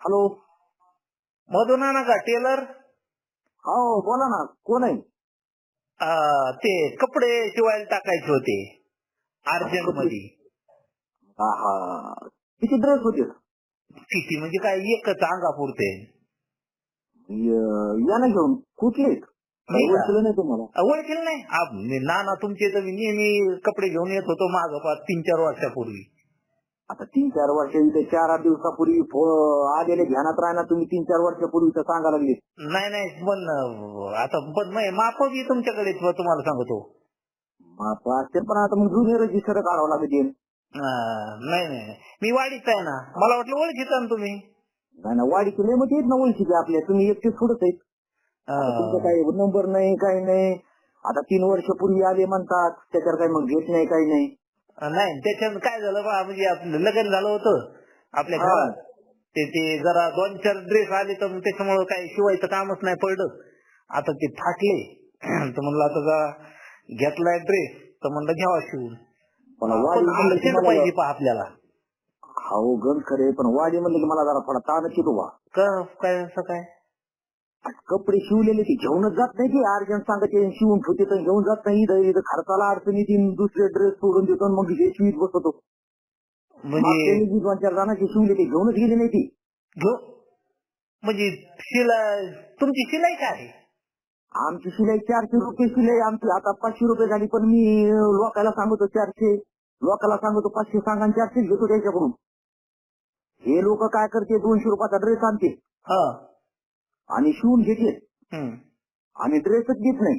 Hello? मधुनाना का teller? हो बोला ना कोण आहे? ते कपडे शिवायला टाकायचे होते अर्जंटमध्ये हा. किती ड्रेस होते? किती म्हणजे काय एकच अंगापुरते. य- या ना घेऊन कुठले? ओळखलं नाही तुम्हाला? ओळखेल नाही? नाना तुमचे तर मी नेहमी कपडे घेऊन येत होतो माग तीन चार वर्षापूर्वी. आता तीन चार वर्ष इथे चार आठ दिवसापूर्वी आलेले ध्यानात राहणार तुम्ही तीन चार वर्षापूर्वी तर सांगा लागले. नाही नाही पण आता पण माप बी तुमच्याकडे तुम्हाला सांगतो. माप असते पण आता मग जुने रजिस्टर काढावं लागेल. नाही नाही. मी वाडीच आहे ना. मला वाटलं ओळखीचा ना तुम्ही. नाही ना वाडी तुला मग येत ना ओळखीचे आपल्या तुम्ही एकटेच थोडंच आहेत. तुमचं काही नंबर नाही काही नाही. आता तीन वर्षापूर्वी आले म्हणतात त्याच्यावर काही मग घेत नाही काही नाही. नाही त्याच्यात काय झालं बा म्हणजे आपलं लग्न झालं होतं आपल्या हा. घरात. ते ते जरा दोन चार ड्रेस आले तर मग त्याच्यामुळं काही शिवायचं कामच नाही पडलं. आता ते फाटले. तर म्हणलं आता जरा घेतलाय ड्रेस तर म्हणलं घ्यावा शिवून. पण पण वाडी म्हणलं की अर्जंट मला पाहिजे पहा आपल्याला. हो गण खरे पण वाडी म्हणलं की मला जरा थोडा ताणच येतो बा. क- काय असं काय? कपडे शिवलेले ते घेऊनच जात नाही की अर्जंट सांगायचे शिवून ठेवते तर घेऊन जात नाही. इथं खर्चाला अडचणी येतील दुसरे ड्रेस सोडून देतो आणि मग हे शिवीत बसतो. म्हणजे दोन चार जणांचे शिवले ते घेऊनच गेले नाही ती. घेऊ म्हणजे शिलाई तुमची शिलाई काय आहे? आमची शिलाई चारशे रुपये शिलाई आमची आता पाचशे रुपये झाली पण मी लोकाला सांगतो चारशे. लोकाला सांगतो पाचशे सांगा चारशे घेतो त्याच्याकडून. हे लोक काय करते? दोनशे रुपयाचा ड्रेस आणते. हा. आणि शिवून घेते हम्म. आणि ड्रेसच घेत नाही.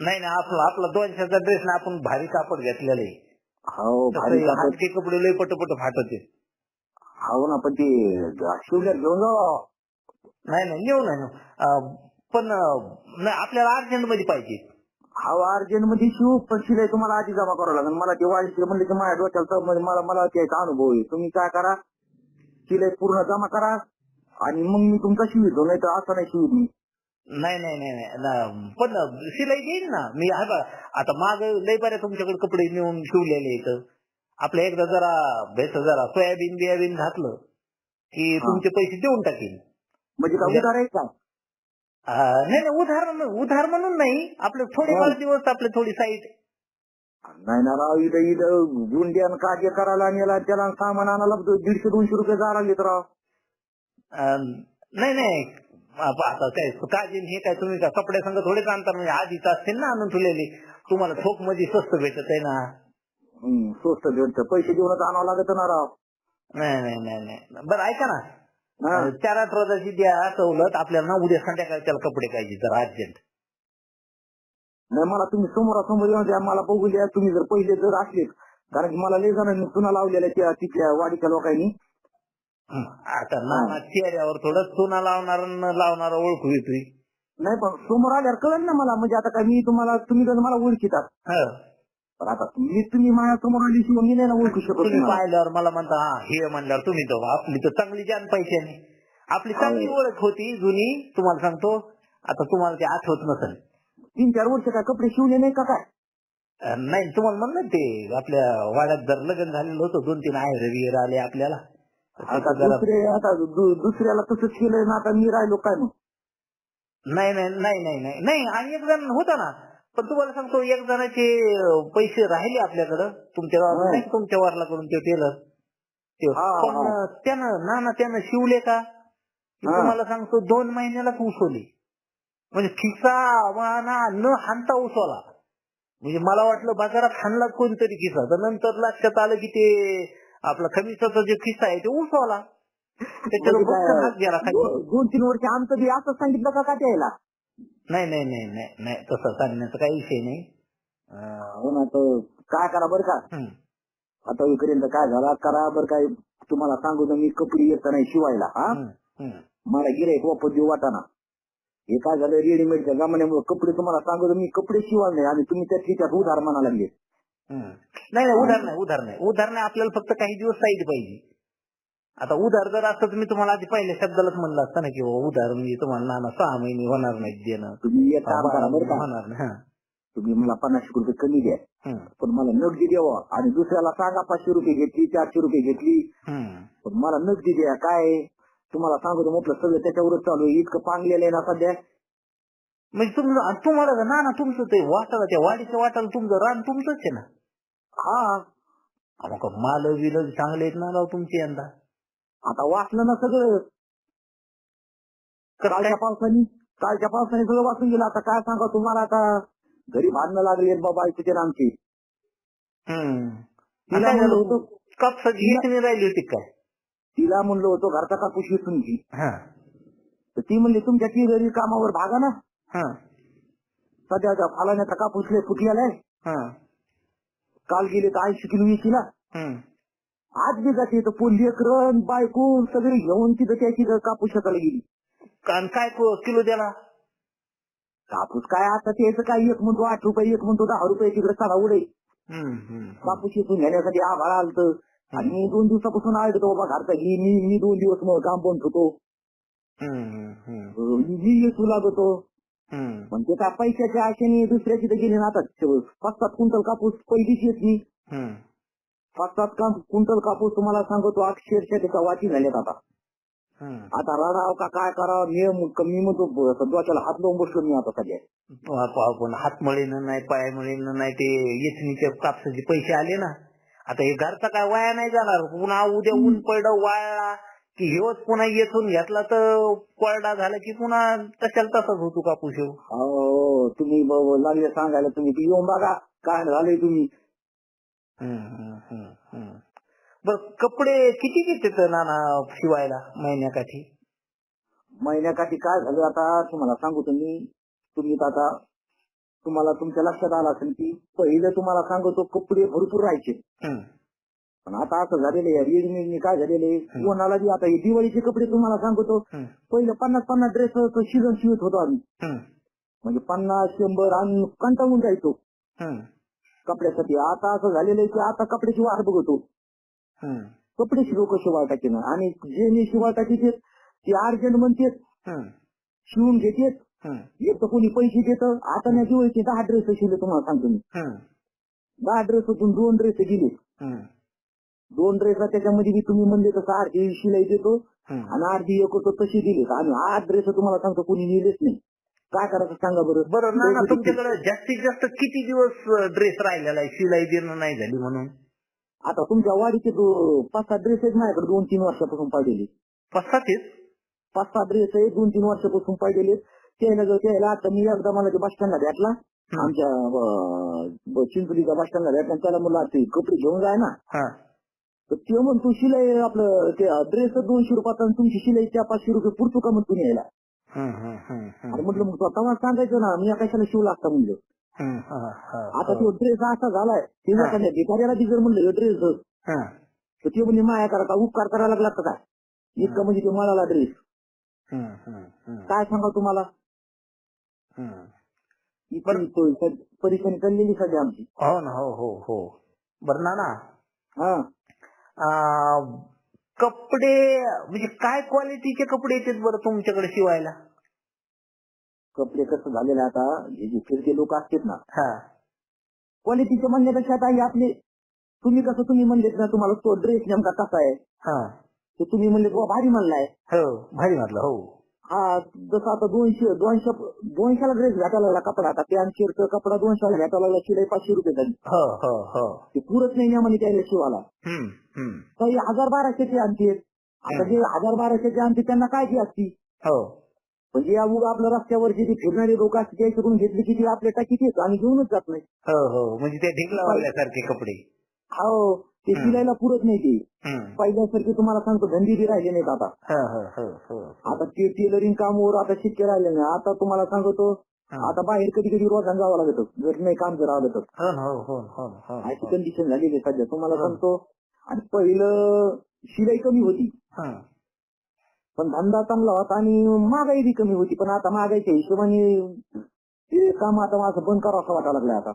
नाही नाही आपला आपला दोनशेचा ड्रेस ना आपण भारी कापड घेतलेलं आहे. हो भारी कापड. कपडे लय पटपट फाटत. हो ना पण ते शिवल्यात घेऊन जा नाही नाही नेऊ नाही पण आपल्याला अर्जंटमध्ये पाहिजे. हा अर्जंटमध्ये शिव पण शिलाई तुम्हाला आधी जमा करावं लागेल. मला ते म्हणले की माझ्या डोक्याला म्हणजे मला मला त्याचा अनुभव आहे. तुम्ही काय करा? शिलाई पूर्ण जमा करा. आणि मग मी तुमचा शिवितो नाही तर असं नाही शिवित मी. नाही नाही नाही नाही. ना- पण शिलाई देईन ना. मी आहे बा आता माग लय बऱ्या तुमच्याकडे कपडे नेऊन शिवलेले आहेत. आपल्या एकदा जरा बेस जरा सोयाबीन बियाबीन घातलं की हा. तुमचे पैसे देऊन टाकीन. म्हणजे काय म्हणजे- उधार आहे का? अं, नाही नाही उधार उधार म्हणून नाही. आपले थोडेफार हा. दिवस आपले थोडी साईट. नाही ना राव इथं इथं गुंड्यान काजे करायला आणि याला त्याला सामान आणायला दीडशे दोनशे रुपये जा लागले तर राव. नाही नाही. आता काय काजीन हे काय तुम्ही का कपडे संघ थोडेच आणता म्हणजे आधीच असतील ना आणून ठेवलेले. तुम्हाला ठोकमध्ये स्वस्त भेटत आहे ना. स्वस्त भेटतं. पैसे देऊनच आणावं लागत ना राव. नाही नाही नाही नाही. बरं ऐका ना. चार आठ रोजाची द्या सवलत आपल्याला ना उद्या संध्याकाळी त्याला कपडे पाहिजे जर अर्जंट. नाही मला तुम्ही समोरासमोर येऊन द्या मला बघू द्या. तुम्ही जर पहिले जर असले कारण की मला लय जणांनी चुना लावलेल्या त्या तिथल्या वाडीच्या लोकांनी. आता नाना चेहऱ्यावर थोडं चुना लावणार न लावणार ओळखू येतोय. नाही पण समोर आल्यावर कळेल ना मला. म्हणजे आता काय मी तुम्हाला तुम्ही तर मला ओळखीतात. हं. पण आता तुम्ही तुम्ही माझ्यासमोर आली शिवाय मी नाही ना ओळखू शकत तुम्ही तुम्हाला. पाहिल्यावर मला म्हणता हा हे म्हणल्यावर तुम्ही तो आपली तर चांगली जान पैशाने आपली चांगली हो. ओळख होती जुनी. तुम्हाला सांगतो आता तुम्हाला ते आठवत नसेल. तीन चार वर्ष काय कपडे शिवले नाही का काय? अं, नाही तुम्हाला म्हणलं ना ते आपल्या वाड्यात जर लग्न झालेलं होतं दोन तीन आहे रविवार आले आपल्याला. आता दुसरे दुसऱ्याला तसंच केलंय ना आता मी राहिलो काय मग? नाही नाही नाही नाही नाही नाही आणि एक जण होता ना. पण तुम्हाला सांगतो एक जणाचे पैसे राहिले आपल्याकडं. तुमच्या गावात. नाही का? तुमच्या वारलाकडून ते टेलर ते हा, पण त्यानं ना ना त्यानं शिवले का. तुम्हाला सांगतो दोन महिन्यालाच उसवले. म्हणजे खिसा वाना न हाणता उसवला. म्हणजे मला वाटलं बाजारात हाणला कोणतरी खिसा. तर नंतर लक्षात आलं की ते आपला खमिसाचा जे खिसा आहे ते उसवला म्हणजे काय, दोन तीन वर्ष आमचं बी असं सांगितलं का का त्याला? नाही नाही नाही नाही नाही तसं सांगण्याचा काही विषय नाही. हो ना तर काय करा बरं का. आता इकडे काय झाला? करा बरं काय तुम्हाला सांगू मी कपडे येत नाही शिवायला हा. मला गिरायक वापस देऊ वाटाना हे काय झालं? रेडीमेडच्या जमान्यामुळे कपडे तुम्हाला सांगू मी कपडे शिवाय नाही आणि तुम्ही त्या ठिकाणी उधार म्हणा लागले. नाही नाही उधार नाही उधार नाही उधार नाही आपल्याला फक्त काही दिवस साईड पाहिजे. आता उधार जर असतं तर मी तुम्हाला आधी पहिल्या शब्दालाच म्हणलं असतं ना की उधार म्हणजे तुम्हाला नाना सहा महिने होणार नाहीत देणं. तुम्ही होणार नाही. तुम्ही मला पन्नास रुपये कमी द्या. पण मला नगदी द्यावा आणि दुसऱ्याला सांगा पाचशे रुपये घेतली चारशे रुपये घेतली. पण मला नगदी द्या काय? तुम्हाला सांगतो म्हटलं सगळं त्याच्यावरच चालू आहे. इतकं पांगलेलं आहे ना सध्या. म्हणजे तुमचं तुम्हाला ना ना तुमचं ते वाटाला त्या वाडीच्या वाटाला तुमचं रान तुमचंच आहे ना. हा. का माल बिल चांगले आहेत ना राव तुमचे यंदा. आता वाचलं ना सगळं? कालच्या पावसाने कालच्या पावसाने सगळं वाचून गेलं. आता काय सांगा तुम्हाला आता? घरी भांडणं लागली बाबा ऐकूचे आमची. तिला म्हणलं? होतं कापसाची हेच नाही राहिली होती काय तिला म्हणलं होतं घरचा कापूस येसून घे. हा. तर ती म्हणली तुमच्या ती घरी कामावर भागा ना. हा. सध्या फालाण्याचा कापूस फुटलेला आहे. हा. काल गेले तर ऐंशी किलो विकीला हम्म. आज बी जाते तर पोन लेकरं बायको सगळी घेऊन तिथं त्याची कापूस शेताला गेली. आणि काय को- किलो द्याला? कापूस काय आता त्याचं काय एक म्हणतो आठ रुपये एक म्हणतो दहा रुपये तिकडे चढा उडे. कापूस येथून घेण्यासाठी आभाळ आलत. आणि मी दोन दिवसापासून आळतो बाबा घरचा घे मी मी दोन दिवस मग काम बंद होतो. मी येसू लागतो. पण ते काय पैशाच्या आशेने दुसऱ्याची तर गेली ना आता पाच सात क्विंटल कापूस पहिलीच येत हम्म. पाच सात क्विंटल कापूस तुम्हाला सांगतो अक्षरशः त्याच्या वाटी झाल्यात आता. आता रडाव का काय करावं मी मी म्हणतो डोक्याला हात लावून बसलो मी आता सध्या. पहा पण हात मळीनं नाही पाय मळीनं नाही ते येचणीच्या कापसाचे पैसे आले ना. आता हे घरचा काय वाया नाही जाणार. पुन्हा उद्या ऊन पडलं वाळला की हेच पुन्हा येथून घेतला तर कोरडा झाला की पुन्हा तशाला तसाच होतो कापूस ह्यो. हो तुम्ही ब- लागले सांगायला तुम्ही ती येऊन बघा काय झालंय तुम्ही. बर कपडे किती घेते नाना शिवायला महिन्याकाठी? महिन्याकाठी काय झालं आता? तुम्हाला सांगू तुम्ही तुम्ही तर आता तुम्हाला तुमच्या लक्षात आलं असेल की पहिलं तुम्हाला सांगतो कपडे भरपूर राहायचे. हम्म, पण आता असं झालेलं आहे रेडीमेडने काय झालेले कोणाला बी आता हे दिवाळीचे कपडे तुम्हाला सांगतो पहिलं पन्नास पन्नास ड्रेस सीझन शिवत होतो आम्ही. म्हणजे पन्नास शंभर आम्ही कंटाळून जायचो. कपड्यासाठी. आता असं झालेलं आहे की आता कपड्याची वाट बघतो. कपडे लोक शिवाय टाके ना? आणि जे मी शिवाय टाकीचे ते अर्जंट म्हणते शिवून एक तर कोणी पैसे देत. आता नाही दिवाळीचे दहा ड्रेस शिवले तुम्हाला सांगतो मी. दहा ड्रेसतून दोन ड्रेस गेले दोन ड्रेस त्याच्यामध्ये बी तुम्ही म्हणले तसं अर्धी शिलाई देतो. आणि अर्धी एक होतो तशी दिली. आणि आठ ड्रेस तुम्हाला सांगतो कोणी नेलेच नाही. काय करायचं सांगा बरं. बरं ना ना तुमच्याकडे जास्तीत जास्त किती दिवस ड्रेस राहिलेला आहे? शिलाई देणं नाही झाली म्हणून. आता तुमच्या वाडीचे पाच सहा ड्रेस आहेत माझ्याकडे दोन तीन वर्षापासून पाहिलेले पस्तातीस पाच सहा ड्रेस आहेत दोन तीन वर्षापासून पाहिलेले त्याला जर त्याला आता मी एकदा मला ते बस स्टँडला भेटला आमच्या चिंचोलीच्या बस स्टँडला भेटला त्याला ते कपडे घेऊन जाय ना. ते म्हणतो शिलाई आपलं ते ड्रेस दोनशे रुपयात आणि तुमची शिलाई त्या पाचशे रुपये पुरतो का म्हणतो यायला. आणि म्हटलं मग तेव्हा सांगायचं ना मी कशाला शिव लागता म्हणलं? आता. तो ड्रेस असा झालाय ते जर का नाही भिकाऱ्याला बी जर म्हणलं ड्रेस. तर ते म्हणजे माया करा का उपकार करायला लागला का काय? इतकं म्हणजे ते मळाला ड्रेस काय सांगा तुम्हाला? परेशानी चाललेली सध्या आमची. हो ना हो हो हो. बरं ना हा. कपडे म्हणजे काय क्वालिटीचे कपडे येतात बरं तुमच्याकडे शिवायला? कपडे कसं झालेलं आता हे जे फिरके लोक असतात ना हा. क्वालिटीचे म्हणण्यापेक्षा आता हे आपले तुम्ही कसं तुम्ही म्हणलेत ना तुम्हाला तो ड्रेस नेमका कसा आहे? हा. तुम्ही म्हणले बुवा भारी म्हणलाय. हो भारी म्हटलं हो. हा जसं आता दोनशे दोनशे दोनशेला ड्रेस घाटायला लागला कपडा आता पॅन्ट शर्ट कपडा दोनशेला घाटायला लागला शिलाई पाचशे रुपये झाली. हो हो हो. ते पुरत नाही म्हणे त्याला शिवाला हम्म. काही हजार बाराशेचे आणते आता जे हजार बाराशेचे आणते त्यांना काय ती असती. हो. म्हणजे या उगा आपल्या रस्त्यावरची जी फिरणारी लोक असते त्याच्याकडून घेतली की ती आपल्या टाकीत येत आणि घेऊनच जात नाही. हो हो. म्हणजे ते ढिगला वाढल्यासारखे कपडे. हो. ते. शिलायला पुरत नाही ते. पहिल्यासारखी तुम्हाला सांगतो धंदे बी राहिले नाहीत आता. हो, हो, हो. आता ते टेलरिंग कामावर आता शिक्के राहिले नाही. आता तुम्हाला सांगतो. आता बाहेर कधी कधी रोजान जावं लागतं. जर नाही काम जर आलं तर. अशी. कंडिशन झालेली आहे सध्या. तुम्हाला. सांगतो आणि पहिलं शिलाई कमी होती. हा. पण धंदा चांगला होता आणि महागाई बी कमी होती. पण आता महागाईच्या हिशोबाने ते काम आता माझं बंद करावं असं वाटायला लागलं आता.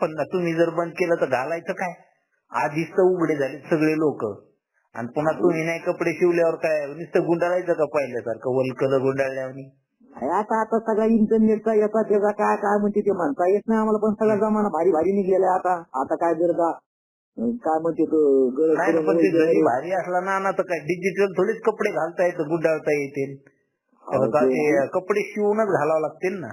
पण तुम्ही जर बंद केलं तर घालायचं काय? आधीच तर उघडे झाले सगळे लोक. आणि पुन्हा तुम्ही नाही कपडे शिवल्यावर काय? नुसतं गुंडाळायचं का पहिल्यासारखं? वलकल गुंडाळल्यावर? आता आता सगळा इंटरनेटचा याचा त्याचा काय काय म्हणते ते म्हणता येत नाही आम्हाला. पण सगळा जमाना भारी भारी निघलेला आहे आता. आता काय जर काय म्हणते तो? पण ते घरी भारी असला ना ना तर काय? डिजिटल थोडीच कपडे घालता येतं गुड्डाळता येतील हो, त्याला ते- ते कपडे शिवूनच घालावं लागतील ना.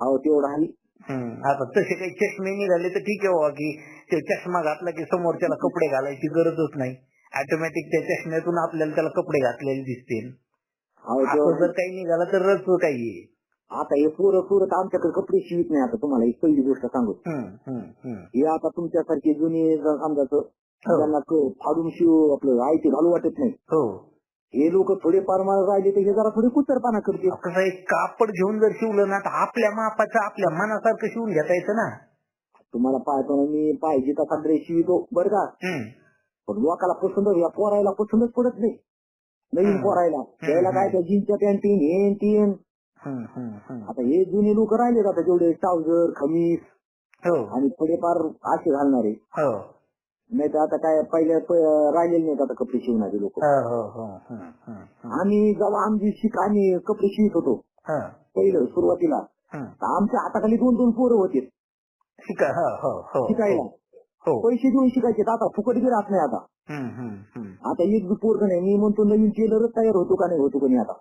हो तेवढं आहे हम्म. आता तसे काही चष्मे निघाले तर ठीक आहे बाबा की ते चष्मा घातला की समोरच्याला कपडे घालायची गरजच नाही. ऑटोमॅटिक त्या चष्म्यातून आपल्याला त्याला कपडे घातलेले दिसतील. जर काही निघालं तर रच काही. आता हे पोरं पोरं तर आमच्याकडे कपडे शिवित नाही आता तुम्हाला एक पहिली गोष्ट सांगू. हे आता तुमच्यासारखे जुने हो. त्यांना क- फाडून शिव आपलं आयते घालू वाटत नाही हो हे लोक थोडे पारमार राहिले तर हे जरा थोडे कुचरपाना करते कसं एक कापड घेऊन जर शिवलं ना तर आपल्या मापाचं आपल्या मनासारखं शिवून घेता येतं ना तुम्हाला पाहतो ना मी पाहिजे तसा ड्रेस शिवितो बरं का हम्म. पण लोकाला पसंत या पोरायला पसंतच पडत नाही नवीन. पोरायला त्याला काय त्या जीन्सच्या पॅन्टीन हेन तीन. आता हे जुने लोक राहिले आता जेवढे ट्राउझर खमीस हो. आणि थोडेफार असे घालणारे. हो. नाही तर आता काय पहिले प- राहिलेले नाहीत आता कपडे शिवणारे लोक. हो. आम्ही जेव्हा आमची शिक आम्ही कपडे शिवत होतो पहिलं सुरुवातीला आमच्या हाताखाली दोन दोन पोरं होते. शिका हो हो हो शिकायला. पैसे देऊन शिकायचे आता फुकट बी राहत नाही आता. आता एक बी पोरग नाही मी म्हणतो नवीन टेलरच तयार होतो का नाही होतो का नाही आता.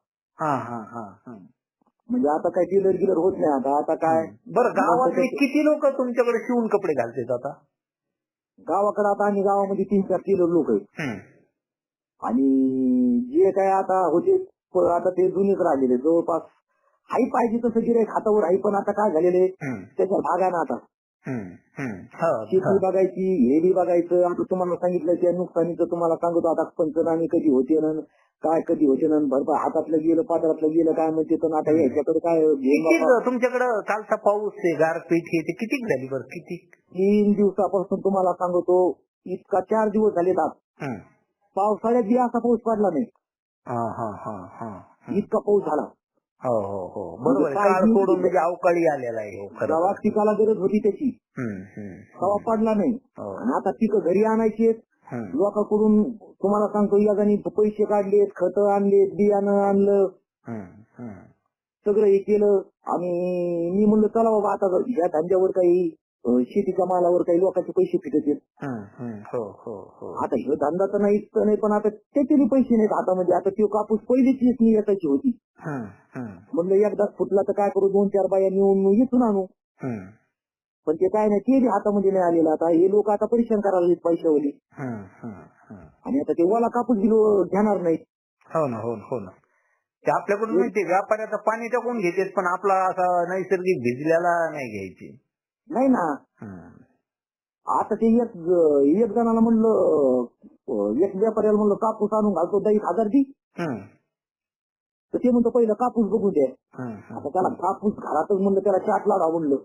म्हणजे आता काय टेलर गिलर होत नाही आता. आता काय? बरं गावातले किती लोक तुमच्याकडे शिवून कपडे घालतात आता? गावाकडे आता आम्ही गावामध्ये तीन चार टेलर लोक आहेत. आणि जे काय आता होते आता ते जुनेच राहिलेले. जवळपास हाई पाहिजे तसं गिरायक हातावर आहे पण आता काय झालेले त्याच्या भागा ना आता शेती. बघायची हे बी बघायचं. आता तुम्हाला सांगितलं त्या नुकसानीचं तुम्हाला सांगतो. आता पंचनामे कधी होते ना काय कधी होते ना भरपूर हातातलं गेलं पात्रातलं गेलं काय म्हणते तर आता ह्याच्याकडे काय. तुमच्याकडे कालचा पाऊस आहे गारपीट हे ते किती झाली बरं? किती? तीन दिवसापासून तुम्हाला सांगतो इतका चार दिवस झालेत आज. पावसाळ्यात बी असा पाऊस पडला नाही. इतका पाऊस झाला. हो हो हो. बरोबर आहे. काय काळ सोडून? म्हणजे अवकाळी आलेला आहे हो खरं गावात पिकाला गरज होती त्याची. हम्म, हम्म, तवा पडला नाही. हो. आणि आता पिकं घरी आणायची हम्म, लोकांकडून तुम्हाला सांगतो यागाने पैसे काढलेत खत आणलेत बियाणं आणलं. हम्म, हम्म. सगळं हे केलं. आणि मी म्हणलं चला बाबा आता ह्या धंद्यावर काही शेतीच्या मालावर काही लोकांचे पैसे फिटत आहेत हम्म, हम्म. हो हो हो. आता हे धंदा तर नाहीच नाही पण आता त्याचे बी पैसे नाहीत. हातामध्ये आता तो कापूस पहिलीच येत याची होती. हम्म, हम्म, म्हणलं एकदाच फुटला तर काय करू दोन चार बाया नेऊन येथून आणू. पण ते काय नाही ते बी हातामध्ये नाही आलेलं. आता हे लोक आता परेशान करायला पैशावली. आणि आता ते वाला कापूस दिलो घेणार नाही हो ना हो ना हो ना. ते आपल्याकडून माहिती व्यापाऱ्याचं पाणी टाकून घेतेत पण आपला असा नैसर्गिक भिजलेला नाही घ्यायची. नाही ना. आता ते एक एक जणाला म्हणलं एक व्यापाऱ्याला म्हणलं कापूस आणून घालतो दही हजार दी. तर ते म्हणतो पहिलं कापूस बघू हम्म, आता त्याला कापूस घरातच म्हणलं त्याला चाट लागा म्हणलं.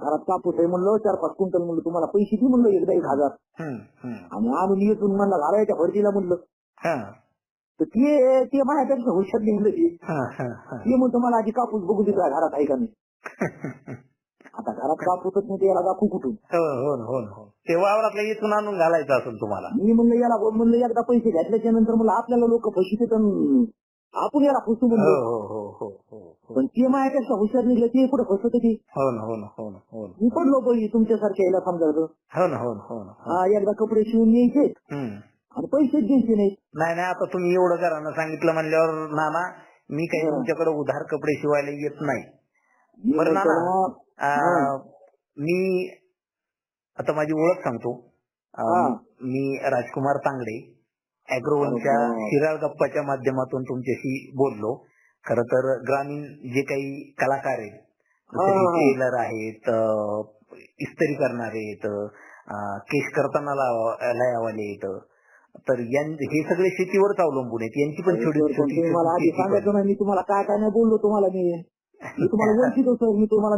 घरात कापूस आहे म्हणलं चार पाच क्विंटल म्हणलं तुम्हाला पैसे दे म्हणलं एकदा एक हजार. आणि आणून येतून म्हणलं घालायच्या भरतीला म्हणलं. तर ते ते माझ्यापेक्षा हुशार नाही म्हणलं ते म्हणतो मला आधी कापूस बघू दे घरात आहे का नाही. आता घरात कापूसच नाही त्याला दाखवू कुठून? हो हो हो हो इथून आणून घालायचं असेल तुम्हाला. मी म्हणलं याला म्हणलं एकदा पैसे घातल्याच्या नंतर मला आपल्याला लोक फशी आपण याला फसू म्हणलो. हो हो हो पण ते माझ्यापेक्षा हुशार निघलं ते पुढे फसत ते? हो ना हो ना हो ना हो मी पडलो बळी तुमच्यासारख्या याला समजायचं. हो ना हो ना हो ना हो. एकदा कपडे शिवून यायचे. आणि पैसेच द्यायचे नाही नाही नाही आता तुम्ही एवढं घरानं सांगितलं म्हणल्यावर नाना मी काही. तुमच्याकडे उधार कपडे शिवायला येत नाही. बरं मी आता माझी ओळख सांगतो. मी राजकुमार तांगडे अॅग्रोवनच्या. शिराळ गप्पाच्या माध्यमातून तुमच्याशी बोललो. खर तर ग्रामीण जे काही कलाकार आहेत. टेलर आहेत इस्त्री करणारे आहेत केश करताना लयावाले आहेत. तर हे सगळे शेतीवरच अवलंबून आहेत. यांची पण छोटी सांगायचं मी तुम्हाला काय काय नाही बोललो तुम्हाला मी. मी तुम्हाला ओळखीतो सर मी तुम्हाला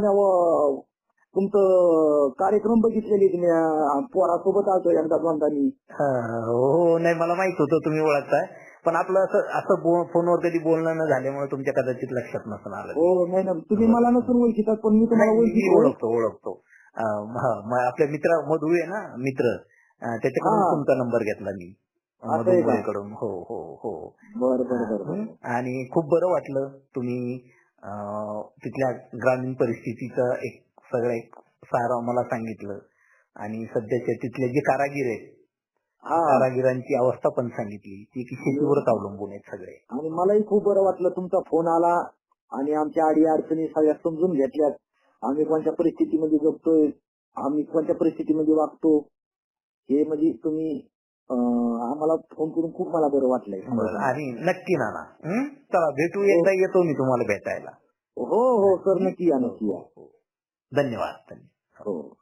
तुमचं कार्यक्रम बघितलेले पोरासोबत आलतो एकदा दोनदा मी हा, हो नाही मला माहीत होतं तुम्ही ओळखताय. पण आपलं असं असं फोनवर कधी बोलणं न झाल्यामुळे तुमच्या कदाचित लक्षात नसून आलं. हो नाही ना तुम्ही मला नसून ओळखीतात पण मी तुम्हाला ओळखीतो ओळखतो आपल्या मित्र मधु आहे ना मित्र. त्याच्याकडून. तुमचा नंबर घेतला मी. असं मधु आहे का? मोरेकडून हो हो हो. बरं बरं बरं. आणि खूप बरं वाटलं तुम्ही अं, तिथल्या ग्रामीण परिस्थितीचं एक सगळं एक सार मला सांगितलं. आणि सध्याच्या तिथले जे कारागीर आहेत हा. कारागिरांची अवस्था पण सांगितली. ती की शेतीवरच अवलंबून आहेत सगळे. आणि मलाही खूप बरं वाटलं तुमचा फोन आला आणि आमच्या अडी अडचणी सगळ्या समजून घेतल्यात. आम्ही कोणत्या परिस्थितीमध्ये जगतोय आम्ही कोणत्या परिस्थितीमध्ये वागतो हे म्हणजे तुम्ही आम्हाला फोन करून खूप मला बरं वाटलंय. आणि नक्की नाना हं? चला भेटू एकदा येतो मी तुम्हाला भेटायला. हो हो सर नक्की या नक्की या. धन्यवाद धन्यवाद. हो.